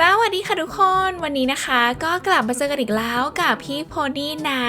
สวัสดีค่ะทุกคนวันนี้นะคะ ก็กลับมาเจอกันอีกแล้วกับพี่โพนี่นะ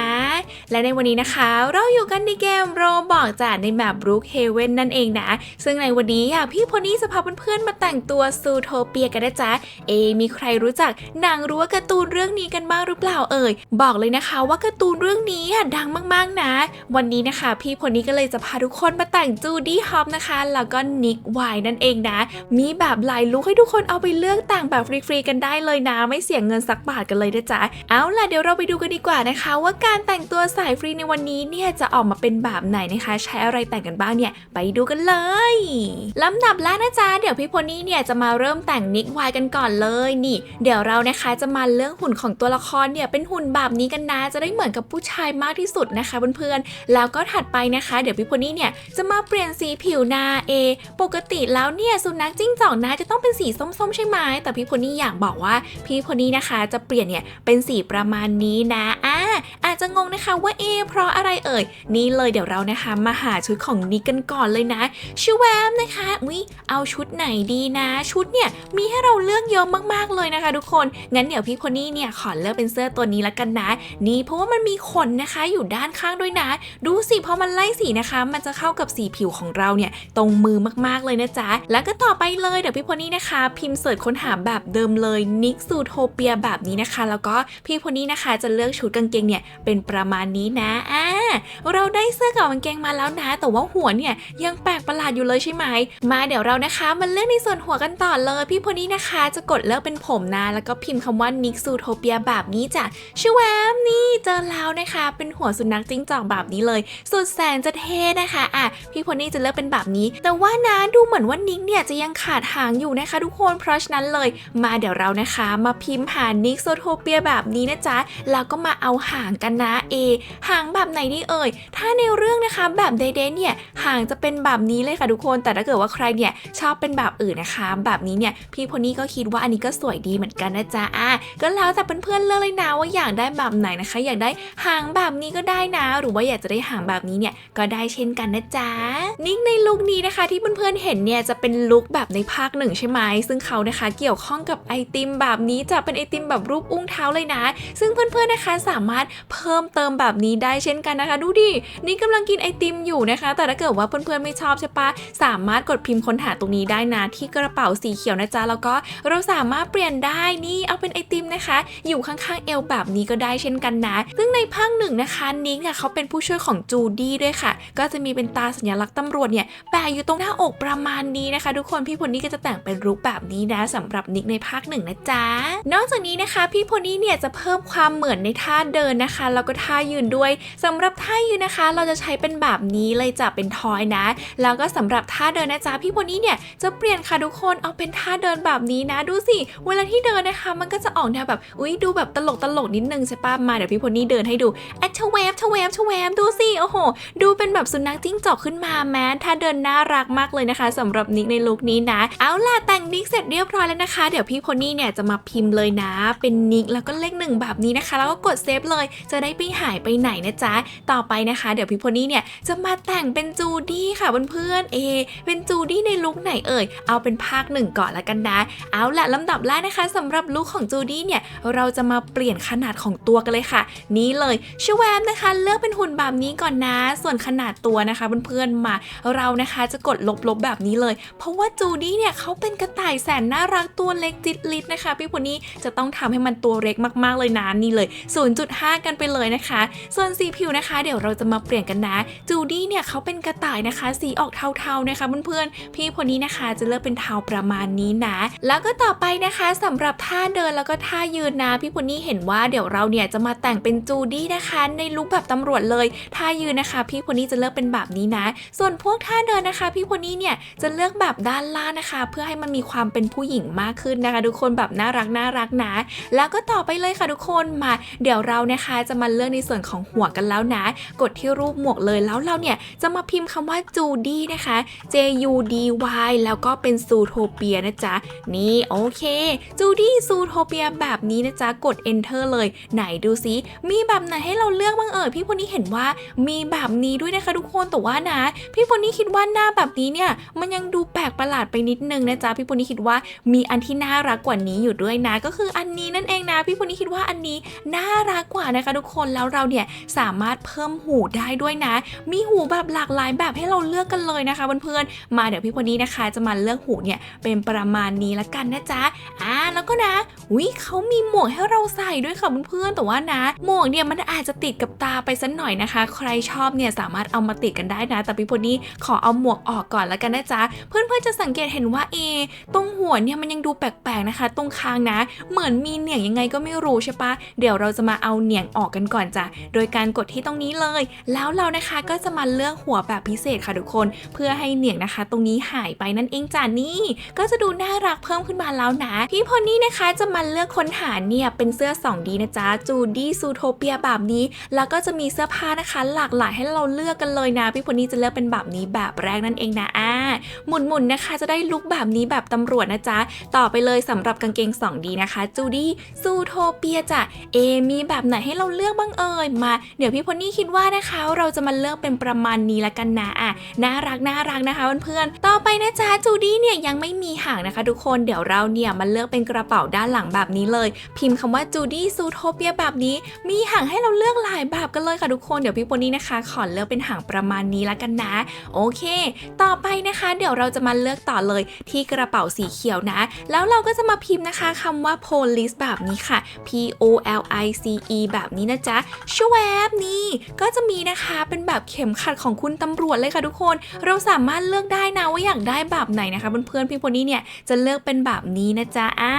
และในวันนี้นะคะ เราอยู่กันในเกมโรบอกจากในแบบบรูคเฮเว่นนั่นเองนะ ซึ่งในวันนี้อะพี่โพนี่จะพาเพื่อนๆมาแต่งตัวซูโทเปียกันนะจ๊ะเอ มีใครรู้จักหนังรั้วการ์ตูนเรื่องนี้กันบ้างหรือเปล่าเอ่ยบอกเลยนะคะว่าการ์ตูนเรื่องนี้อะดังมากๆนะ วันนี้นะคะ พี่โพนี่ก็เลยจะพาทุกคนมาแต่งจูดี้ฮอปนะคะแล้วก็นิกไวนั่นเองนะ มีแบบหลายลุคให้ทุกคนเอาไปเลือกแต่งแบบฟรีๆกันได้เลยนะ ไม่เสียเงินสักบาทกันเลยนะจ๊ะเอาล่ะเดี๋ยวเราไปดูกันดีกว่านะคะ ว่าการแต่งตัวสายฟรีในวันนี้เนี่ยจะออกมาเป็นแบบไหนนะคะ ใช้อะไรแต่งกันบ้างเนี่ยไปดูกันเลยลำดับแรกนะจ๊ะเดี๋ยวพี่โพนี่เนี่ยจะมาเริ่มแต่งนิกไวกันก่อนเลยนี่ เดี๋ยวเรานะคะจะมาเรื่องหุ่นของตัวละครเนี่ยเป็นหุ่นแบบนี้กันนะ จะได้เหมือนกับผู้ชายมากที่สุดนะคะเพื่อนๆแล้วก็ถัดไปนะคะ เดี๋ยวพี่โพนี่เนี่ยจะมาเปลี่ยนสีผิวหนาเอปกติแล้วเนี่ยสุนัขจิ้งจอกนะจะต้องเป็นสีส้มๆ ใช่ไหมแต่พี่โพนี่อยากบอกว่าพี่โพนี่นะคะจะเปลี่ยนเนี่ยเป็นสีประมาณนี้นะอ่าอาจจะงงนะคะว่าเอเพราะอะไรเอ่ย นี่เลยเดี๋ยวเรานะคะ มาหาชุดของนิกกันก่อนเลยนะชูแวมนะคะวิเอาชุดไหนดีนะ ชุดเนี่ยมีให้เราเลือกเยอะมากๆเลยนะคะ ทุกคนงั้นเดี๋ยวพี่โพนี่เนี่ยขอเลือกเป็นเสื้อตัวนี้ละกันนะ นี่เพราะว่ามันมีขนนะคะอยู่ด้านข้างด้วยนะ ดูสิพอมันไล่สีนะคะ มันจะเข้ากับสีผิวของเราเนี่ยตรงมือมากๆเลยนะจ๊ะแล้วก็ต่อไปเลยเดี๋ยวพี่โพนี่นะคะ พิมพ์เสิร์ชค้นหาแบบเดิมเลยนิกซูโทเปียแบบนี้นะคะ แล้วก็พี่โพนี่นะคะจะเลือกชุดกางเกงเนี่ยเป็นประมาณนี้นะอ่าเราได้เสื้อกับกางเกงมาแล้วนะ แต่ว่าหัวเนี่ยยังแปลกประหลาดอยู่เลยใช่ไหม มาเดี๋ยวเรานะคะมาเลือกในส่วนหัวกันต่อเลย พี่โพนี่นะคะจะกดเลือกเป็นผมนะ แล้วก็พิมพ์คำว่านิกซูโทเปียแบบนี้จ้ะชวมนี่เจอแล้วนะคะ เป็นหัวสุนัขจิ้งจอกแบบนี้เลย สุดแสนจะเท่นะคะอะพี่โพนี่จะเลือกเป็นแบบนี้ แต่ว่านะดูเหมือนว่านิกเนี่ยจะยังขาดหางอยู่นะคะ ทุกคนเพราะฉะนั้นเลยมาเดี๋ยวเรานะคะมาพิมพ์หานิกโซโทเปียแบบนี้นะจ๊ะแล้วก็มาเอาหางกันนะเอหางแบบไหนดีเอ่ย ถ้าในเรื่องนะคะแบบเดเดเนี่ยหางจะเป็นแบบนี้เลยค่ะทุกคน แต่ถ้าเกิดว่าใครเนี่ยชอบเป็นแบบอื่นนะคะ แบบนี้เนี่ยพี่โพนี่ก็คิดว่าอันนี้ก็สวยดีเหมือนกันนะจ๊ะอะก็แล้วแต่เพื่อนๆเลือกเลยนะว่าอยากได้แบบไหนนะคะ อยากได้หางแบบนี้ก็ได้นะ หรือว่าอยากจะได้หางแบบนี้เนี่ยก็ได้เช่นกันนะจ๊ะนิกในลุคนี้นะคะที่เพื่อนๆเห็นเนี่ยจะเป็นลุคแบบในภาคหนึ่งใช่ไหมซึ่งเขานะคะเกี่ยวข้องกับไออติมแบบนี้จะเป็นไอติมแบบรูปอุ้งเท้าเลยนะ ซึ่งเพื่อนๆนะคะสามารถเพิ่มเติมแบบนี้ได้เช่นกันนะคะ ดูดินี่กำลังกินไอติมอยู่นะคะ แต่ถ้าเกิดว่าเพื่อนๆไม่ชอบใช่ปะสามารถกดพิมพ์ค้นหาตรงนี้ได้นะที่กระเป๋าสีเขียวนะจ๊ะแล้วก็เราสามารถเปลี่ยนได้นี่เอาเป็นไอติมนะคะ อยู่ข้างๆเอวแบบนี้ก็ได้เช่นกันนะซึ่งในภาคหนึ่งนะคะนิกเนี่ยเขาเป็นผู้ช่วยของจูดี้ด้วยค่ะ ก็จะมีเป็นตาสัญลักษณ์ตำรวจเนี่ยแปะอยู่ตรงหน้าอกประมาณนี้นะคะ ทุกคนพี่พลนี่ก็จะแต่งเป็นลุคแบบนี้นะสำหรับนิกในภาคหนึ่งนะจ๊ะ นอกจากนี้นะคะ พี่พลนี่เนี่ยจะเพิ่มความเหมือนในท่าเดินนะคะ แล้วก็ท่ายืนด้วยสำหรับท่ายืนนะคะ เราจะใช้เป็นแบบนี้เลยจะเป็นทอยนะ แล้วก็สำหรับท่าเดินนะจ๊ะพี่พลนี่เนี่ยจะเปลี่ยนค่ะทุกคนเอาเป็นท่าเดินแบบนี้นะ ดูสิเวลาที่เดินนะคะ มันก็จะออกแนวแบบอุ้ยดูแบบตลกตลกนิดนึงใช่ปะมาเดี๋ยวพี่พลนี่เดินให้ดูแอชเวฟชเวฟชเวฟดูสิโอ้โห ดูเป็นแบบสุนัขจิ้งจอกขึ้นมาแม้ถ้าเดินน่ารักมากเลยนะคะสำหรับนิกในลุคนี้นะ เอาล่ะแต่งนิกเสร็จเรียบร้อยแล้วนะคะ เดี๋ยวพี่โพนี่เนี่ยจะมาพิมพ์เลยนะ เป็นนิกแล้วก็เลขหนึ่งแบบนี้นะคะ แล้วก็กดเซฟเลย จะได้ไม่หายไปไหนนะจ๊ะ ต่อไปนะคะ เดี๋ยวพี่โพนี่เนี่ยจะมาแต่งเป็นจูดี้ค่ะเพื่อนๆเอ เป็นจูดี้ในลุคไหนเอ่ย เอาเป็นภาคหนึ่งก่อนละกันนะ เอาละลำดับแรกนะคะสำหรับลุคของจูดี้เนี่ย เราจะมาเปลี่ยนขนาดของตัวกันเลยค่ะ นี่เลยชแวมนะคะ เลือกเป็นหุ่นแบบนี้ก่อนนะ ส่วนขนาดตัวนะคะเพื่อนๆมา เรานะคะจะกดลบๆแบบนี้เลย เพราะว่าจูดี้เนี่ยเขาเป็นกระต่ายแสนน่ารักตัวเล็กจิตลิดนะคะ พี่พนี่จะต้องทำให้มันตัวเล็กมากๆเลยนะนี่เลย 0.5 กันไปเลยนะคะ ส่วนสีผิวนะคะ เดี๋ยวเราจะมาเปลี่ยนกันนะ จูดี้เนี่ยเขาเป็นกระต่ายนะคะ สีออกเทาๆนะคะเพื่อนๆพี่พนี่นะคะจะเลือกเป็นเทาประมาณนี้นะ แล้วก็ต่อไปนะคะสำหรับท่าเดินแล้วก็ท่ายืนนะ พี่พนี่เห็นว่าเดี๋ยวเราเนี่ยจะมาแต่งเป็นจูดี้นะคะ ในลุคแบบตำรวจเลยท่ายืนนะคะ พี่พนี่จะเลือกเป็นแบบนี้นะ ส่วนพวกท่าเดินนะคะ พี่พนี่เนี่ยจะเลือกแบบด้านล่างนะคะ เพื่อให้มันมีความเป็นผู้หญิงมากขึ้นนะคะทุกคนแบบน่ารักน่ารักนะ แล้วก็ต่อไปเลยค่ะทุกคนมา เดี๋ยวเรานะคะจะมาเลือกในส่วนของหัวกันแล้วนะ กดที่รูปหมวกเลยแล้วเราเนี่ยจะมาพิมพ์คำว่าจูดี้นะคะ J U D Y แล้วก็เป็นซูโทเปียนะจ๊ะ นี่โอเคจูดี้ซูโทเปียแบบนี้นะจ๊ะ กด enter เลย ไหนดูซิมีแบบไหนให้เราเลือกบ้างเอ่ยพี่คนนี้เห็นว่ามีแบบนี้ด้วยนะคะทุกคนแต่ว่านะ พี่คนนี้คิดว่าหน้าแบบนี้เนี่ยมันยังดูแปลกประหลาดไปนิดนึงนะจ๊ะพี่คนนี้คิดว่ามีอันที่น่ารักรักกว่านี้อยู่ด้วยนะ ก็คืออันนี้นั่นเองนะ พี่พลนี่คิดว่าอันนี้น่ารักกว่านะคะ ทุกคนแล้วเราเนี่ยสามารถเพิ่มหูได้ด้วยนะ มีหูแบบหลากหลายแบบให้เราเลือกกันเลยนะคะเพื่อนๆมาเดี๋ยวพี่พลนี่นะคะจะมาเลือกหูเนี่ยเป็นประมาณนี้ละกันนะจ๊ะอ่าแล้วก็นะวิเขามีหมวกให้เราใส่ด้วยค่ะเพื่อนๆแต่ว่านะ หมวกเนี่ยมันอาจจะติดกับตาไปสักหน่อยนะคะ ใครชอบเนี่ยสามารถเอามาติดกันได้นะ แต่พี่พลนี่ขอเอาหมวกออกก่อนละกันนะจ๊ะเพื่อนๆจะสังเกตเห็นว่าเอตรงหัวเนี่ยมันยังดูแปลกนะคะ ตรงคางนะ เหมือนมีเหนียงยังไงก็ไม่รู้ใช่ปะเดี๋ยวเราจะมาเอาเหนียงออกกันก่อนจ้ะโดยการกดที่ตรงนี้เลย แล้วเรานะคะก็จะมาเลือกหัวแบบพิเศษค่ะทุกคน เพื่อให้เหนียงนะคะ ตรงนี้หายไปนั่นเองจ้ะนี่ ก็จะดูน่ารักเพิ่มขึ้นมาแล้วนะพี่พลนี่นะคะจะมาเลือกค้นหาเนี่ยเป็นเสื้อ 2D นะจ๊ะจูดี้ซูโทเปียแบบนี้ แล้วก็จะมีเสื้อผ้านะคะ หลากหลายให้เราเลือกกันเลยนะพี่พลนี่จะเลือกเป็นแบบนี้แบบแรกนั่นเองนะอ่าหมุนๆนะคะ จะได้ลุคแบบนี้แบบตำรวจนะจ๊ะต่อไปเลยสำหรับกางเกง 2D นะคะจูดี้ซูโทเปียจ้ะเอมีแบบไหนให้เราเลือกบ้างเอ่ยมา เดี๋ยวพี่พลนี่คิดว่านะคะ เราจะมาเลือกเป็นประมาณนี้ละกันนะอะน่ารักน่ารักนะคะเพื่อนๆต่อไปนะจ๊ะจูดี้เนี่ยยังไม่มีหางนะคะ ทุกคนเดี๋ยวเราเนี่ยมาเลือกเป็นกระเป๋าด้านหลังแบบนี้เลย พิมพ์คำว่าจูดี้ซูโทเปียแบบนี้ มีหางให้เราเลือกหลายแบบกันเลยค่ะทุกคนเดี๋ยวพี่พลนี่นะคะ ขอเลือกเป็นหางประมาณนี้ละกันนะ โอเค ต่อไปนะคะ เดี๋ยวเราจะมาเลือกต่อเลยที่กระเป๋าสีเขียวนะ แล้วเราก็จะมาพิมพ์นะคะคำว่า police แบบนี้ค่ะ p o l i c e แบบนี้นะจ๊ะชวบนี่ก็จะมีนะคะเป็นแบบเข็มขัดของคุณตำรวจเลยค่ะทุกคน เราสามารถเลือกได้นะว่าอยากได้แบบไหนนะคะเพื่อนๆพี่พลนี่เนี่ยจะเลือกเป็นแบบนี้นะจ๊ะอ่า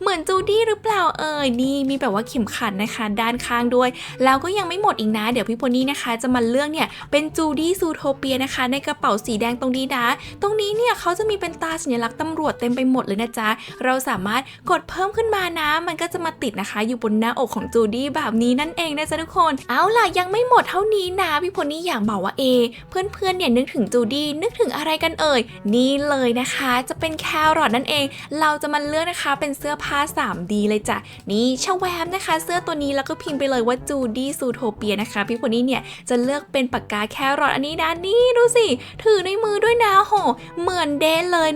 เหมือนจูดี้หรือเปล่าเอ่ยนี่มีแบบว่าเข็มขัดนะคะ ด้านข้างด้วย แล้วก็ยังไม่หมดอีกนะ เดี๋ยวพี่พลนี่นะคะ จะมาเลือกเนี่ยเป็นจูดี้ซูโทเปียนะคะ ในกระเป๋าสีแดงตรงนี้นะตรงนี้เนี่ยเขาจะมีเป็นตาสัญลักษณ์ตำรวจเต็มไปหมดเลยนะจ๊ะเราราสามารถกดเพิ่มขึ้นมานะ มันก็จะมาติดนะคะ อยู่บนหน้าอกของจูดี้แบบนี้นั่นเองนะจ๊ะทุกคน เอาล่ะยังไม่หมดเท่านี้นะพี่พลนี่อยากบอกว่าเอ เพื่อนๆเนี่ยนึกถึงจูดี้นึกถึงอะไรกันเอ่ย นี่เลยนะคะ จะเป็นแครอทนั่นเอง เราจะมาเลือกนะคะเป็นเสื้อผ้า 3D เลยจ้ะนี่ชแวมนะคะ เสื้อตัวนี้แล้วก็พิมพ์ไปเลยว่าจูดี้ซูโทเปียนะคะ พี่พลนี่เนี่ยจะเลือกเป็นปากกาแครอทอันนี้นะนี่ดูสิ ถือในมือด้วยนะโห เหมือนเดนเลย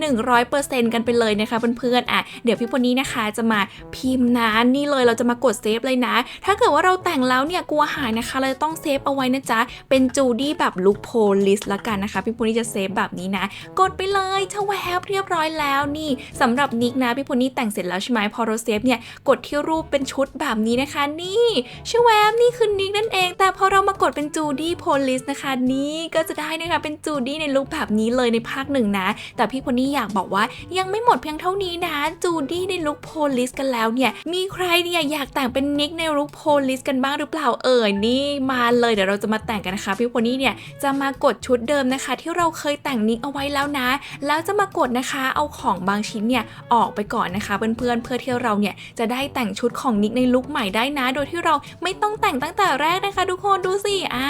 100%กันไปเลยนะคะเพื่อนๆอะเดี๋ยวพี่พลนี้นะคะจะมาพิมพ์นะนี่เลยเราจะมากดเซฟเลยนะ ถ้าเกิดว่าเราแต่งแล้วเนี่ยกลัวหายนะคะ เราจะต้องเซฟเอาไว้นะจ๊ะ เป็นจูดี้แบบลุคโพลิสละกันนะคะ พี่พลนี่จะเซฟแบบนี้นะ กดไปเลยชะแวบเรียบร้อยแล้วนี่สำหรับนิกนะพี่พลนี่แต่งเสร็จแล้วใช่ไหมพอเราเซฟเนี่ยกดที่รูปเป็นชุดแบบนี้นะคะ นี่ชแวบนี่คือนิกนั่นเอง แต่พอเรามากดเป็นจูดี้โพลิสนะคะ นี่ก็จะได้นะคะเป็นจูดี้ในลุคแบบนี้เลยในภาคหนึ่งนะ แต่พี่พลนี่อยากบอกว่ายังไม่หมดเพียงเท่านี้นะจูดี้ในลุคโพลิสกันแล้วเนี่ย มีใครเนี่ยอยากแต่งเป็นนิกในลุคโพลิสกันบ้างหรือเปล่าเอ่ยนี่มาเลยเดี๋ยวเราจะมาแต่งกันนะคะพี่พนี่เนี่ยจะมากดชุดเดิมนะคะ ที่เราเคยแต่งนิกเอาไว้แล้วนะ แล้วจะมากดนะคะเอาของบางชิ้นเนี่ยออกไปก่อนนะคะเพื่อนๆเพื่อที่เราเนี่ยจะได้แต่งชุดของนิกในลุคใหม่ได้นะ โดยที่เราไม่ต้องแต่งตั้งแต่แรกนะคะทุกคนดูสิอ่า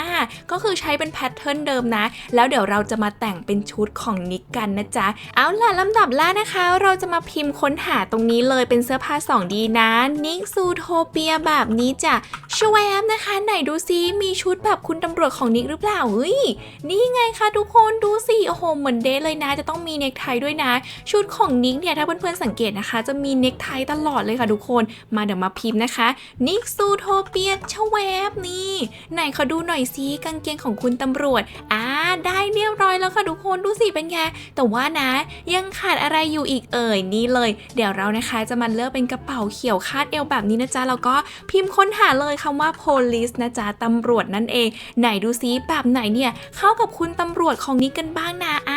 ก็คือใช้เป็นแพทเทิร์นเดิมนะ แล้วเดี๋ยวเราจะมาแต่งเป็นชุดของนิกกันนะจ๊ะเอาล่ะลำดับแรกนะคะ เราจะมาพิมพ์ค้นหาตรงนี้เลยเป็นเสื้อผ้า 2D นะนิกซูโทเปียแบบนี้จ้ะชวมนะคะ ไหนดูซิมีชุดแบบคุณตำรวจของนิกหรือเปล่าเฮ้ยนี่ไงคะทุกคนดูสิโอ้โหเหมือนเดทเลยนะ จะต้องมีเนคไทด้วยนะ ชุดของนิกเนี่ยถ้าเพื่อนๆสังเกตนะคะ จะมีเนคไทตลอดเลยค่ะทุกคนมาเดี๋ยวมาพิมพ์นะคะนิกซูโทเปียชวบนี่ไหนขอดูหน่อยซิกางเกงของคุณตำรวจอ่าได้เรียบร้อยแล้วค่ะทุกคนดูสิเป็นไงแต่ว่านะ ยังขาดอะไรอยู่อีกเอ่ยนี่เลยเดี๋ยวเรานะคะจะมาเลือกเป็นกระเป๋าเขียวคาดเอวแบบนี้นะจ๊ะแล้วก็พิมพ์ค้นหาเลยคำว่า police นะจ๊ะตำรวจนั่นเอง ไหนดูซิแบบไหนเนี่ยเข้ากับคุณตำรวจของนี้กันบ้างนะอ่า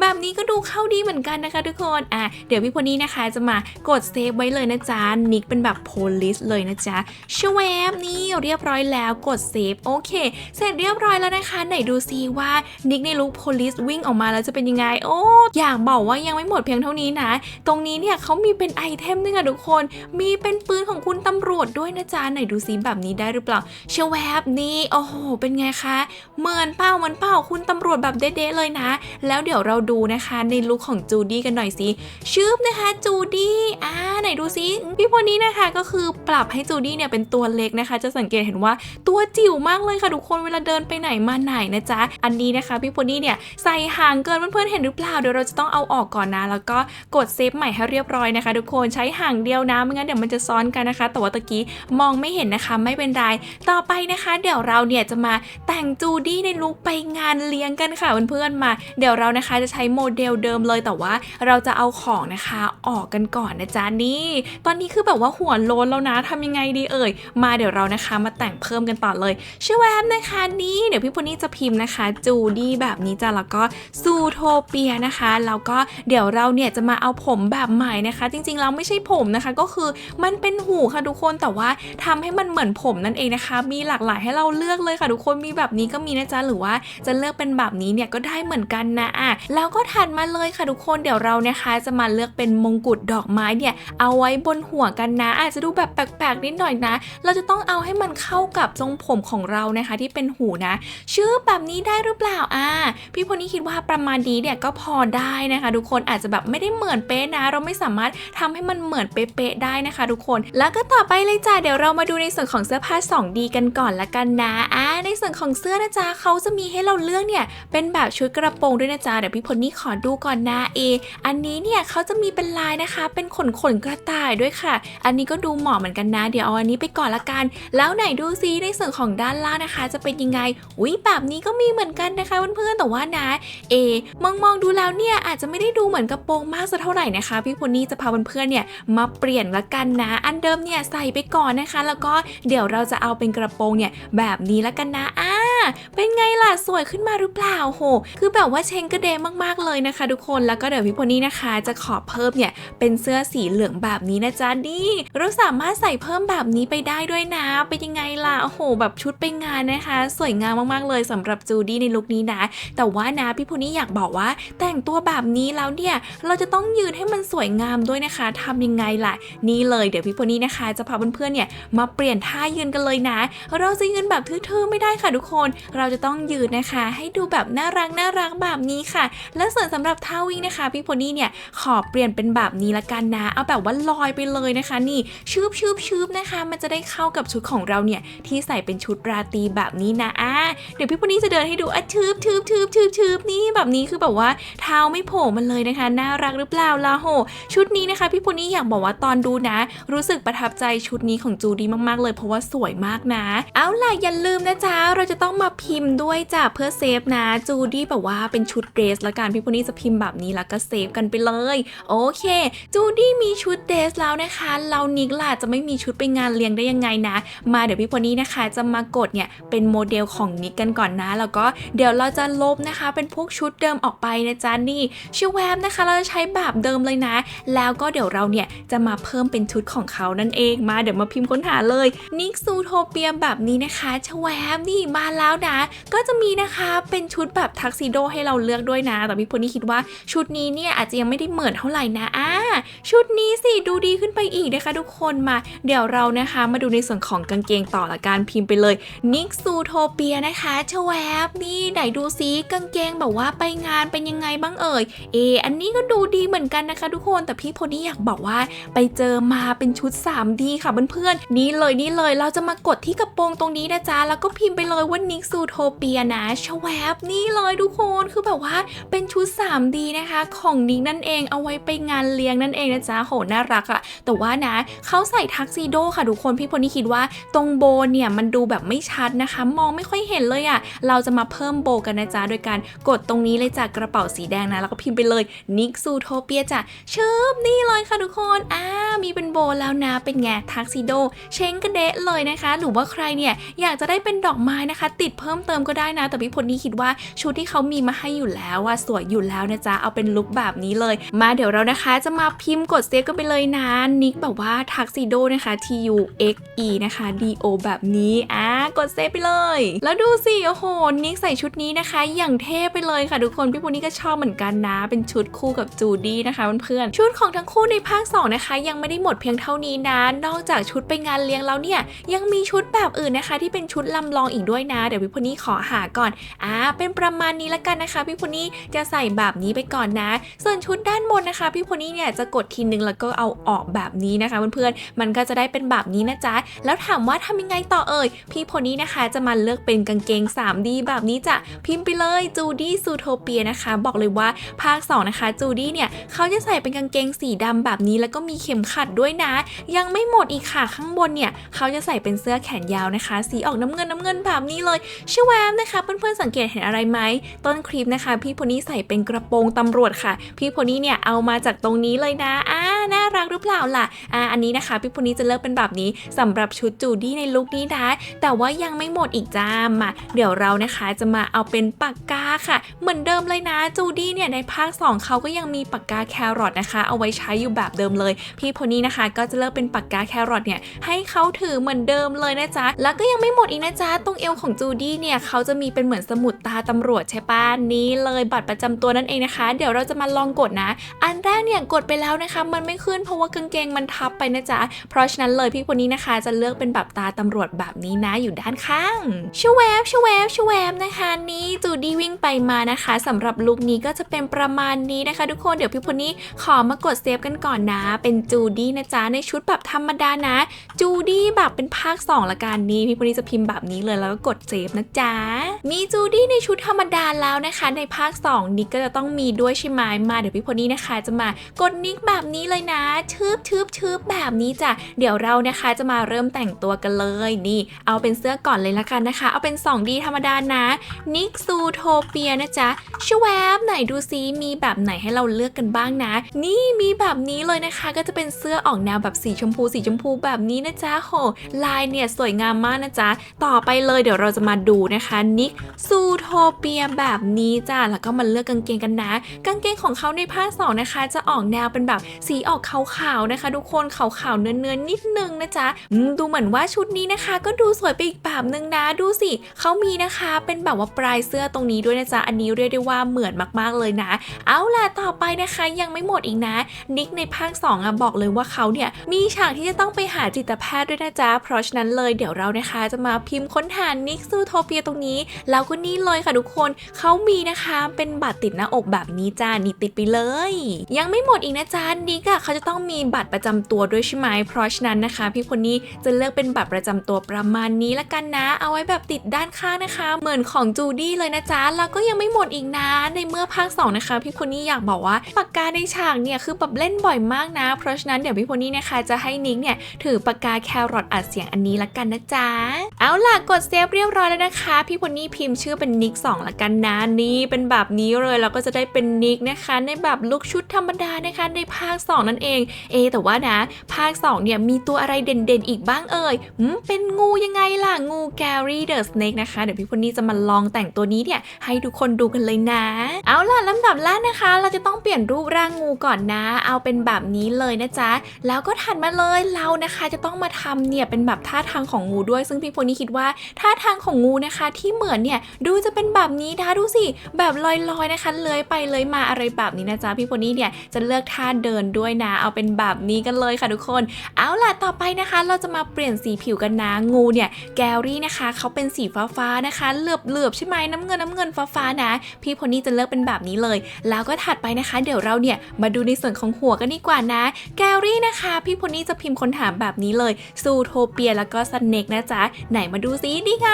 แบบนี้ก็ดูเข้าดีเหมือนกันนะคะทุกคนอะเดี๋ยวพี่พนี้นะคะจะมากดเซฟไว้เลยนะจ๊ะนิกเป็นแบบ police เลยนะจ๊ะชวบนี่เรียบร้อยแล้วกดเซฟโอเค เสร็จเรียบร้อยแล้วนะคะ ไหนดูซิว่านิกในลุค police วิ่งออกมาแล้วจะเป็นยังไงโอ้อยากบอกว่ายังไม่หมดเพียงเท่านี้นะ ตรงนี้เนี่ยเขามีเป็นไอเทมด้วยค่ะทุกคน มีเป็นปืนของคุณตำรวจด้วยนะจ๊ะไหนดูซิแบบนี้ได้หรือเปล่าชวบนี่โอ้โหเป็นไงคะเหมือนเป้าเหมือนเป้าคุณตำรวจแบบเด๊ะเลยนะ แล้วเดี๋ยวดี๋ยวเราดูนะคะในลุคของจูดี้กันหน่อยสิชืบนะคะจูดี้อ่าไหนดูซิพี่พลนี้นะคะก็คือปรับให้จูดี้เนี่ยเป็นตัวเล็กนะคะ จะสังเกตเห็นว่าตัวจิ๋วมากเลยค่ะทุกคนเวลาเดินไปไหนมาไหนนะจ๊ะอันนี้นะคะพี่พลนี่เนี่ยใส่ห่างเกินเพื่อนๆเห็นหรือเปล่าเดี๋ยวเราจะต้องเอาออกก่อนนะ แล้วก็กดเซฟใหม่ให้เรียบร้อยนะคะ ทุกคนใช้ห่างเดียวนะไม่งั้นเดี๋ยวมันจะซ้อนกันนะคะ แต่ว่าตะกี้มองไม่เห็นนะคะไม่เป็นไรต่อไปนะคะ เดี๋ยวเราเนี่ยจะมาแต่งจูดี้ในลุคไปงานเลี้ยงกันค่ะเพื่อนๆมา เดี๋ยวเรานะคะจะใช้โมเดลเดิมเลยแต่ว่าเราจะเอาของนะคะออกกันก่อนนะจ๊ะนี่ ตอนนี้คือแบบว่าหัวโลนแล้วนะทำยังไงดีเอ่ย มาเดี๋ยวเรานะคะมาแต่งเพิ่มกันต่อเลยชื่อแวบนะคะนี่เดี๋ยวพี่พนี่จะพิมพ์นะคะ จูดี้แบบนี้จ้ะแล้วก็ซูโทเปียนะคะแล้วก็เดี๋ยวเราเนี่ยจะมาเอาผมแบบใหม่นะคะ จริงๆเราไม่ใช่ผมนะคะ ก็คือมันเป็นหูค่ะทุกคนแต่ว่าทำให้มันเหมือนผมนั่นเองนะคะ มีหลากหลายให้เราเลือกเลยค่ะทุกคนมีแบบนี้ก็มีนะจ๊ะหรือว่าจะเลือกเป็นแบบนี้เนี่ยก็ได้เหมือนกันนะอะแล้วก็ถัดมาเลยค่ะทุกคนเดี๋ยวเรานะคะ จะมาเลือกเป็นมงกุฎดอกไม้เนี่ยเอาไว้บนหัวกันนะ อาจจะดูแบบแปลกๆนิดหน่อยนะ เราจะต้องเอาให้มันเข้ากับทรงผมของเรานะคะ ที่เป็นหูนะ ชื่อแบบนี้ได้หรือเปล่าอ่าพี่พลนี่คิดว่าประมาณนี้เนี่ยก็พอได้นะคะ ทุกคนอาจจะแบบไม่ได้เหมือนเป๊ะนะ เราไม่สามารถทำให้มันเหมือนเป๊ะๆได้นะคะ ทุกคน แล้วก็ต่อไปเลยจ้าเดี๋ยวเรามาดูในส่วนของเสื้อผ้า 2D กันก่อนละกันนะอ่าในส่วนของเสื้อนะจ๊ะเขาจะมีให้เราเลือกเนี่ยเป็นแบบชุดกระโปรงด้วยนะจ๊ะเดี๋ยวพี่พลนี่ขอดูก่อนนะเอ อันนี้เนี่ยเขาจะมีเป็นลายนะคะ เป็นขนขนกระต่ายด้วยค่ะ อันนี้ก็ดูเหมาะเหมือนกันนะ เดี๋ยวเอาอันนี้ไปก่อนละกัน แล้วไหนดูซิในส่วนของด้านล่างนะคะ จะเป็นยังไงอุ้ยแบบนี้ก็มีเหมือนกันนะคะเพื่อนๆแต่ว่านะเอมองมองๆดูแล้วเนี่ยอาจจะไม่ได้ดูเหมือนกระโปรงมากสักเท่าไหร่นะคะ พี่พลนี่จะพาเพื่อนๆเนี่ยมาเปลี่ยนละกันนะ อันเดิมเนี่ยใส่ไปก่อนนะคะ แล้วก็เดี๋ยวเราจะเอาเป็นกระโปรงเนี่ยแบบนี้ละกันนะอ่าเป็นไงล่ะสวยขึ้นมาหรือเปล่าโห คือแบบว่าเชงกระเดมากๆเลยนะคะ ทุกคนแล้วก็เดี๋ยวพี่พลนี่นะคะ จะขอเพิ่มเนี่ยเป็นเสื้อสีเหลืองแบบนี้นะจ๊ะนี่เราสามารถใส่เพิ่มแบบนี้ไปได้ด้วยนะเป็นยังไงล่ะโอ้โห แบบชุดไปงานนะคะ สวยงามมากๆเลยสำหรับจูดี้ในลุคนี้นะ แต่ว่านะพี่พลนี่อยากบอกว่า แต่งตัวแบบนี้แล้วเนี่ยเราจะต้องยืนให้มันสวยงามด้วยนะคะทำยังไงล่ะ นี่เลยเดี๋ยวพี่พลนี่นะคะ จะพาเพื่อนๆเนี่ยมาเปลี่ยนท่ายืนกันเลยนะ เราจะยืนแบบทื่อๆไม่ได้ค่ะทุกคน เราจะต้องยืนนะคะ ให้ดูแบบน่ารักน่ารักแบบนี้ค่ะและส่วนสำหรับท่าวิ่งนะคะพี่พลนี่เนี่ยขอเปลี่ยนเป็นแบบนี้ละกันนะ เอาแบบว่าลอยไปเลยนะคะ นี่ชืบชืบชืบนะคะ มันจะได้เข้ากับชุดของเราเนี่ยที่ใส่เป็นชุดราตรีแบบนี้นะอะเดี๋ยวพี่พลนี่จะเดินให้ดูอะชืบชืบชืบชืบชืบนี่แบบนี้คือแบบว่าเท้าไม่โผล่มันเลยนะคะ น่ารักหรือเปล่าล่ะโห ชุดนี้นะคะพี่พลนี่อยากบอกว่าตอนดูนะ รู้สึกประทับใจชุดนี้ของจูดี้มากๆเลย เพราะว่าสวยมากนะ เอาล่ะอย่าลืมนะจ๊ะเราจะต้องมาพิมพ์ด้วยจ้ะเพื่อเซฟนะจูดี้แบบว่าเป็นชุดเรสละกันพี่พลนี่จะพิมพ์แบบนี้แล้วก็เซฟกันไปเลย โอเค จูดี้มีชุดเดรสแล้วนะคะ เรานิกล่ะจะไม่มีชุดไปงานเลี้ยงได้ยังไงนะ มาเดี๋ยวพี่พลนี่นะคะจะมากดเนี่ยเป็นโมเดลของนิกกันก่อนนะ แล้วก็เดี๋ยวเราจะลบนะคะ เป็นพวกชุดเดิมออกไปนะจ๊ะนี่ชื่อแวมนะคะ เราจะใช้แบบเดิมเลยนะ แล้วก็เดี๋ยวเราเนี่ยจะมาเพิ่มเป็นชุดของเขานั่นเองมาเดี๋ยวมาพิมพ์ค้นหาเลยนิกซูโทเปียแบบนี้นะคะชแวมนี่มาแล้วนะ ก็จะมีนะคะเป็นชุดแบบทักซิโดให้เราเลือกด้วยนะ แต่พี่พลนี่คิดว่าชุดนี้เนี่ยอาจจะยังไม่ได้เหมือนเท่าไหร่นะอ่าชุดนี้สิดูดีขึ้นไปอีกนะคะ ทุกคนมา เดี๋ยวเรานะคะ มาดูในส่วนของกางเกงต่อละการพิมพ์ไปเลยนิกซูโทเปียนะคะชแวบนี่ไหนดูซิกางเกงแบบว่าไปงานเป็นยังไงบ้างเอ่ยเอออันนี้ก็ดูดีเหมือนกันนะคะ ทุกคนแต่พี่พลนี่อยากบอกว่าไปเจอมาเป็นชุด 3D ค่ะเพื่อนๆนี่เลยนี่เลยเราจะมากดที่กระโปรงตรงนี้นะจ๊ะแล้วก็พิมพ์ไปเลยว่านิกซูโทเปียนะชแวบนี่เลยทุกคนคือแบบว่าเป็นชุด 3D นะคะ ของนิกนั่นเองเอาไว้ไปงานเลี้ยงนั่นเองนะจ๊ะโหน่ารักอะแต่ว่านะเขาใส่ทักซิโดค่ะทุกคนพี่พลนี่คิดว่าตรงโบเนี่ยมันดูแบบไม่ชัดนะคะ มองไม่ค่อยเห็นเลยอะเราจะมาเพิ่มโบกันนะจ๊ะโดยการกดตรงนี้เลยจากกระเป๋าสีแดงนะแล้วก็พิมพ์ไปเลยนิกซูโทเปียจ้ะเชิบนี่เลยค่ะทุกคนอ่ามีเป็นโบแล้วนะเป็นไงทักซิโดเช้งกระเดะเลยนะคะ หรือว่าใครเนี่ยอยากจะได้เป็นดอกไม้นะคะ ติดเพิ่มเติมก็ได้นะ แต่พี่พลนี่คิดว่าชุดที่เขามีมาให้อยู่แล้วว่าสวยอยู่แล้วนะจ๊ะเอาเป็นลุคแบบนี้เลย มาเดี๋ยวเรานะคะจะมาพิมพ์กดเซฟกันไปเลยนะนิกแบบว่าทักซิโดนะคะ T U X E นะคะ D O แบบนี้อ่ากดเซฟไปเลย แล้วดูสิโอ้โหนิกใส่ชุดนี้นะคะ อย่างเท่ไปเลยค่ะทุกคนพี่พลนี่ก็ชอบเหมือนกันนะเป็นชุดคู่กับจูดี้นะคะเพื่อนๆชุดของทั้งคู่ในภาค2นะคะ ยังไม่ได้หมดเพียงเท่านี้นะ นอกจากชุดไปงานเลี้ยงแล้วเนี่ยยังมีชุดแบบอื่นนะคะ ที่เป็นชุดลำลองอีกด้วยนะ เดี๋ยวพี่พลนี่ขอหาก่อนอ่าเป็นประมาณนี้ละกันนะคะพี่พลนี่นี่จะใส่แบบนี้ไปก่อนนะ ส่วนชุดด้านบนนะคะ พี่โพนี่เนี่ยจะกดทีนึงแล้วก็เอาออกแบบนี้นะคะเพื่อนๆมันก็จะได้เป็นแบบนี้นะจ๊ะแล้วถามว่าทำยังไงต่อเอ่ยพี่โพนี่นะคะจะมาเลือกเป็นกางเกง 3D แบบนี้จ้ะพิมพ์ไปเลยจูดี้ซูโทเปียนะคะ บอกเลยว่าภาค2นะคะจูดี้เนี่ยเขาจะใส่เป็นกางเกงสีดำแบบนี้แล้วก็มีเข็มขัดด้วยนะ ยังไม่หมดอีกค่ะข้างบนเนี่ยเขาจะใส่เป็นเสื้อแขนยาวนะคะ สีออกน้ำเงินน้ำเงินแบบนี้เลยชื่อแวมนะคะเพื่อนๆสังเกตเห็นอะไรไหมต้นคลิปนะคะพี่โพนี่ใส่เป็นกระโปรงตำรวจค่ะ พี่โพนี่เนี่ยเอามาจากตรงนี้เลยนะอ่าน่ารักหรือเปล่าล่ะอ่าอันนี้นะคะ พี่โพนี่จะเลือกเป็นแบบนี้สำหรับชุดจูดี้ในลุคนี้นะแต่ว่ายังไม่หมดอีกจ้ามาเดี๋ยวเรานะคะจะมาเอาเป็นปากกาค่ะ เหมือนเดิมเลยนะจูดี้เนี่ยในภาค 2 เขาก็ยังมีปากกาแครอทนะคะ เอาไว้ใช้อยู่แบบเดิมเลย พี่โพนี่นะคะ ก็จะเลือกเป็นปากกาแครอทเนี่ยให้เขาถือเหมือนเดิมเลยนะจ๊ะแล้วก็ยังไม่หมดอีกนะจ๊ะตรงเอวของจูดี้เนี่ยเขาจะมีเป็นเหมือนสมุดตาตำรวจใช่ปะนี่เลยบัตรประจำตัวนั่นเองนะคะ เดี๋ยวเราจะมาลองกดนะ อันแรกเนี่ยกดไปแล้วนะคะ มันไม่ขึ้นเพราะว่ากางเกงมันทับไปนะจ๊ะ เพราะฉะนั้นเลยพี่คนนี้นะคะ จะเลือกเป็นแบบตาตำรวจแบบนี้นะอยู่ด้านข้างชวแวบชวแวบชวแวบนะคะ นี่จูดี้วิ่งไปมานะคะสำหรับลุคนี้ก็จะเป็นประมาณนี้นะคะ ทุกคนเดี๋ยวพี่คนนี้ขอมากดเซฟกันก่อนนะ เป็นจูดี้นะจ๊ะในชุดแบบธรรมดานะ จูดี้แบบเป็นภาค2ละกันนี้พี่คนนี้จะพิมพ์แบบนี้เลยแล้วก็กดเซฟนะจ๊ะมีจูดี้ในชุดธรรมดาแล้วนะคะ ในภาค2 นิกก็จะต้องมีด้วยใช่ไหมมาเดี๋ยวพี่คนนี้นะคะ จะมากดนิกแบบนี้เลยนะชืบชืบชืบแบบนี้จ้ะเดี๋ยวเรานะคะจะมาเริ่มแต่งตัวกันเลยนี่ เอาเป็นเสื้อก่อนเลยละกันนะคะ เอาเป็น 2D ธรรมดานะนิกซูโทเปียนะจ๊ะชวบไหนดูซิมีแบบไหนให้เราเลือกกันบ้างนะ นี่มีแบบนี้เลยนะคะ ก็จะเป็นเสื้อออกแนวแบบสีชมพูสีชมพูแบบนี้นะจ๊ะโหลายเนี่ยสวยงามมากนะจ๊ะต่อไปเลยเดี๋ยวเราจะมาดูนะคะนิกซูโทเปียแบบนี้จ้ะแล้วก็มาเลือกกางเกงกันนะ กางเกงของเขาในภาคสองนะคะ จะออกแนวเป็นแบบสีออกขาวๆนะคะ ทุกคนขาวๆเนื้อๆนิดนึงนะจ๊ะดูเหมือนว่าชุดนี้นะคะ ก็ดูสวยไปอีกแบบนึงนะดูสิเขามีนะคะเป็นแบบว่าปลายเสื้อตรงนี้ด้วยนะจ๊ะอันนี้เรียกได้ว่าเหมือนมากๆเลยนะ เอาล่ะต่อไปนะคะยังไม่หมดอีกนะ นิกในภาค2อะบอกเลยว่าเขาเนี่ยมีฉากที่จะต้องไปหาจิตแพทย์ด้วยนะจ๊ะเพราะฉะนั้นเลยเดี๋ยวเรานะคะ จะมาพิมพ์ค้นหานิกซูโทเปียตรงนี้ แล้วก็นี่เลยค่ะทุกคนเขามีนะคะเป็นบัตรติดหน้าอกแบบนี้จ้านี่ติดไปเลย ยังไม่หมดอีกนะจ๊ะนิกอะเขาจะต้องมีบัตรประจำตัวด้วยใช่ไหมเพราะฉะนั้นนะคะ พี่คนนี้จะเลือกเป็นบัตรประจำตัวประมาณนี้ละกันนะ เอาไว้แบบติดด้านข้างนะคะ เหมือนของจูดี้เลยนะจ๊ะแล้วก็ยังไม่หมดอีกนะในเมื่อภาค2นะคะพี่คนนี้อยากบอกว่าปากกาในฉากเนี่ยคือแบบเล่นบ่อยมากนะ เพราะฉะนั้นเดี๋ยวพี่คนนี้นะคะจะให้นิกเนี่ยถือปากกาแครอทอัดเสียงอันนี้ละกันนะจ๊ะเอาล่ะกดเซฟเรียบร้อยแล้วนะคะ พี่คนนี้พิมพ์ชื่อเป็นนิก2ละกันนะนี่เป็นแบบนี้เลยเราก็จะได้เป็นนิกนะคะ ในแบบลุคชุดธรรมดานะคะในภาค 2 นั่นเอง เอ แต่ว่านะ ภาค 2 เนี่ยมีตัวอะไรเด่นๆ อีกบ้างเอ่ยเป็นงูยังไงล่ะ งูแกรี่เดอะสเนกนะคะ เดี๋ยวพี่คนนี้จะมาลองแต่งตัวนี้เนี่ย ให้ทุกคนดูกันเลยนะ เอาล่ะลำดับแรกนะคะ เราจะต้องเปลี่ยนรูปร่างงูก่อนนะ เอาเป็นแบบนี้เลยนะจ๊ะ แล้วก็ถัดมาเลยเรานะคะจะต้องมาทำเนี่ยเป็นแบบท่าทางของงูด้วย ซึ่งพี่โพนี่คิดว่าท่าทางของงูนะคะ ที่เหมือนเนี่ยดูจะเป็นแบบนี้นะดูสิแบบลอยๆนะคะเลื้อยไปเลื้อยมาอะไรแบบนี้นะจ๊ะพี่โพนี่เนี่ยจะเลือกท่าเดินด้วยนะ เอาเป็นแบบนี้กันเลยค่ะทุกคน เอาล่ะต่อไปนะคะ เราจะมาเปลี่ยนสีผิวกันนะงูเนี่ยแกรี่นะคะเขาเป็นสีฟ้าๆนะคะเหลือบๆใช่ไหมน้ำเงินน้ำเงินฟ้าๆนะ พี่โพนี่จะเลือกเป็นแบบนี้เลย แล้วก็ถัดไปนะคะ เดี๋ยวเราเนี่ยมาดูในส่วนของหัวกันดีกว่านะ แกรี่นะคะ พี่โพนี่จะพิมพ์คนหาแบบนี้เลยซูโทเปียแล้วก็สเนกนะจ๊ะไหนมาดูซินี่ไง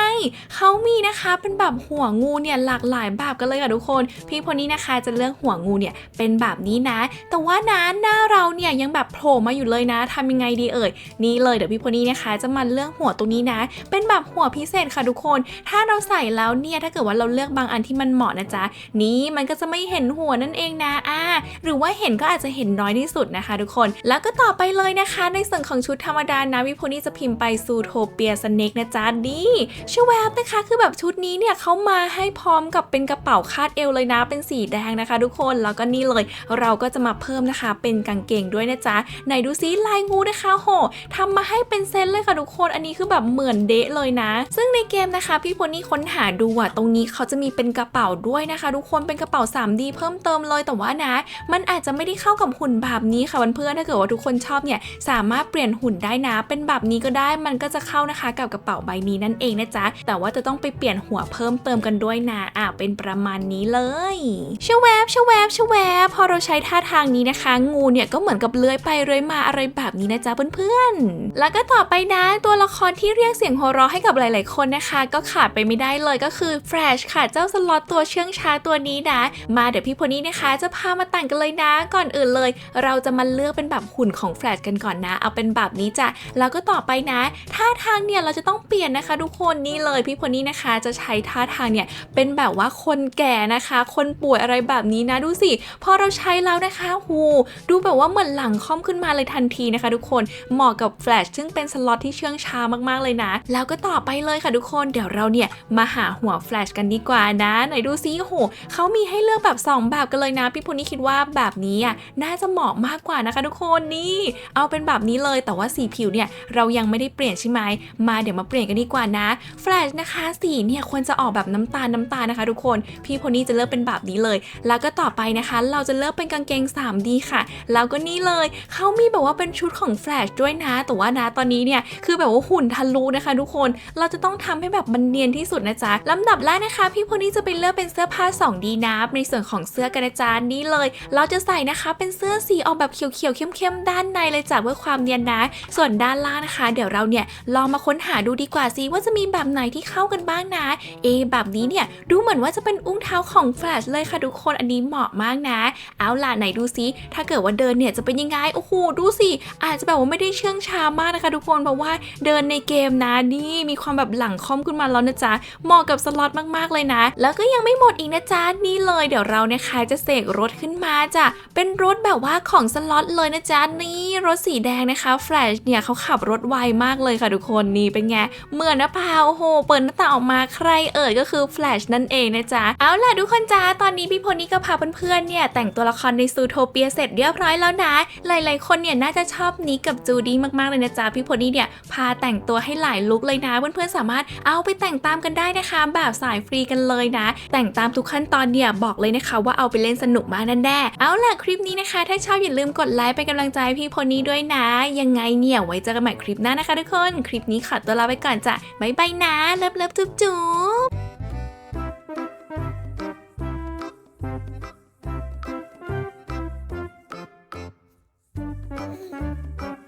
เขามีนะคะเป็นแบบหัวงูเนี่ยหลากหลายแบบกันเลยค่ะทุกกคน พี่โพนี่นะคะจะเลือกหัวงูเนี่ยเป็นแบบนี้นะ แต่ว่านะหน้าเราเนี่ยยังแบบโผล่มาอยู่เลยนะทำยังไงดีเอ่ยนี่เลยเดี๋ยวพี่โพนี่นะคะ จะมาเลือกหัวตรงนี้นะ เป็นแบบหัวพิเศษค่ะทุกคน ถ้าเราใส่แล้วเนี่ยถ้าเกิดว่าเราเลือกบางอันที่มันเหมาะนะจ๊ะนี่มันก็จะไม่เห็นหัวนั่นเองนะอ่าหรือว่าเห็นก็อาจจะเห็นน้อยที่สุดนะคะ ทุกคน แล้วก็ต่อไปเลยนะคะ ในส่วนของชุดธรรมดานะวิโพนี่จะพิมพ์ไปซูโทเปียสเน็กนะจ๊ะดีชวแวบนะคะคือแบบชุดนี้เนี่ยเขามาให้พร้อมกับเป็นกระเป๋าคาดเอวเลยนะ เป็นสีแดงนะคะ ทุกคน แล้วก็นี่เลยเราก็จะมาเพิ่มนะคะ เป็นกางเกงด้วยนะจ๊ะ ไหนดูซิลายงูนะคะ โหทำมาให้เป็นเซตเลยค่ะทุกคน อันนี้คือแบบเหมือนเดะเลยนะ ซึ่งในเกมนะคะ พี่พนี่ค้นหาดูอะตรงนี้เขาจะมีเป็นกระเป๋าด้วยนะคะ ทุกคน เป็นกระเป๋า 3D เพิ่มเติมเลย แต่ว่านะ มันอาจจะไม่ได้เข้ากับหุ่นแบบนี้ค่ะเพื่อนๆ ถ้าเกิดว่าทุกคนชอบเนี่ย สามารถเปลี่ยนหุ่นได้นะ เป็นแบบนี้ก็ได้ มันก็จะเข้านะคะ กับกระเป๋าใบนี้นั่นเองนะจ๊ะ แต่ว่าจะต้องไปเปลี่ยนหัวเพิ่มเติมกันด้วยนะ อะ เป็นประมาณนี้นี้เลยชะแวบชะแวบชะแวบพอเราใช้ท่าทางนี้นะคะ งูเนี่ยก็เหมือนกับเลื้อยไปเลื้อยมาอะไรแบบนี้นะจ๊ะเพื่อนๆ แล้วก็ต่อไปนะตัวละครที่เรียกเสียงหัวเราะให้กับหลาย ๆ คนนะคะ ก็ขาดไปไม่ได้เลยก็คือแฟลชค่ะเจ้าสล็อตตัวเชื่องช้าตัวนี้นะ มาเดี๋ยวพี่โพนี่นะคะ จะพามาแต่งกันเลยนะก่อนอื่นเลย เราจะมาเลือกเป็นแบบหุ่นของแฟลชกันก่อนนะ เอาเป็นแบบนี้จ้ะแล้วก็ต่อไปนะท่าทางเนี่ยเราจะต้องเปลี่ยนนะคะ ทุกคนนี่เลยพี่โพนี่นะคะ จะใช้ท่าทางเนี่ยเป็นแบบว่าคนแก่นะคะ คนป่วยอะไรแบบนี้นะดูสิพอเราใช้แล้วนะคะหูดูแบบว่าเหมือนหลังค่อมขึ้นมาเลยทันทีนะคะ ทุกคนเหมาะกับแฟลชซึ่งเป็นสล็อตที่เชื่องช้ามากๆเลยนะ แล้วก็ต่อไปเลยค่ะทุกคนเดี๋ยวเราเนี่ยมาหาหัวแฟลชกันดีกว่านะไหนดูซิโหเขามีให้เลือกแบบ 2 แบบกันเลยนะ พี่พลนี่คิดว่าแบบนี้อะน่าจะเหมาะมากกว่านะคะ ทุกคนนี่ เอาเป็นแบบนี้เลยแต่ว่าสีผิวเนี่ยเรายังไม่ได้เปลี่ยนใช่ไหมมาเดี๋ยวมาเปลี่ยนกันดีกว่านะแฟลชนะคะสีเนี่ยควรจะออกแบบน้ำตาลน้ำตาลนะคะ ทุกคนพี่พลนี่จะเลือกเป็นแบบนี้เลย แล้วก็ต่อไปนะคะ เราจะเลือกเป็นกางเกง 3D ค่ะ แล้วก็นี่เลยเขามีแบบว่าเป็นชุดของแฟลชด้วยนะ แต่ว่านะตอนนี้เนี่ยคือแบบว่าหุ่นทะลุนะคะ ทุกคนเราจะต้องทำให้แบบมันเนียนที่สุดนะจ๊ะลำดับแรกนะคะ พี่พลนี่จะไปเลือกเป็นเสื้อผ้า 2D นะในส่วนของเสื้อกันนะจ๊ะนี่เลย เราจะใส่นะคะเป็นเสื้อสีออกแบบเขียวๆเข้มๆด้านในเลยจ้ะเพื่อความเนียนนะ ส่วนด้านล่างนะคะ เดี๋ยวเราเนี่ยลองมาค้นหาดูดีกว่าซิว่าจะมีแบบไหนที่เข้ากันบ้างนะ เอแบบนี้เนี่ยดูเหมือนว่าจะเป็นอุ้งเท้าของแฟลชเลยค่ะทุกคนอันนี้เหมาะมากนะ เอาล่ะไหนดูซิถ้าเกิดว่าเดินเนี่ยจะเป็นยังไงโอ้โหดูสิ อาจจะแบบว่าไม่ได้เชื่องช้ามากนะคะทุกคนเพราะว่าเดินในเกมนะนี่มีความแบบหลังคอมขึ้นมาแล้วนะจ๊ะเหมาะกับสล็อตมากๆเลยนะ แล้วก็ยังไม่หมดอีกนะจ๊ะนี่เลยเดี๋ยวเรานะคะจะเสกรถขึ้นมาจ้ะเป็นรถแบบว่าของสล็อตเลยนะจ๊ะนี่รถสีแดงนะคะแฟลชเนี่ยเขาขับรถไวมากเลยค่ะทุกคนนี่เป็นไงเหมือนนะพาวโอ้โหเปิดหน้าต่างออกมาใครเอ่ยก็คือแฟลชนั่นเองนะจ๊ะเอาล่ะทุกคนจ้าตอนนี้พี่พลนี่ก็พาเพื่อนๆเนี่ยแต่งตัวละครในซูโทเปียเสร็จเรียบร้อยแล้วนะ หลายๆคนเนี่ยน่าจะชอบนิกกับจูดี้มากๆเลยนะจ๊ะพี่พลนี่เนี่ยพาแต่งตัวให้หลายลุคเลยนะเพื่อนๆสามารถเอาไปแต่งตามกันได้นะคะ แบบสายฟรีกันเลยนะ แต่งตามทุกขั้นตอนเนี่ยบอกเลยนะคะ ว่าเอาไปเล่นสนุกมากแน่ๆเอาล่ะคลิปนี้นะคะ ถ้าชอบอย่าลืมกดไลค์เป็นกำลังใจพี่พลนี่ด้วยนะ ยังไงเนี่ยไว้เจอกันใหม่คลิปหน้านะคะ ทุกคนคลิปนี้ขอตัวลาไปก่อนจ้ะบ๊ายบายนะเลิฟๆจุ๊บๆ フフフ。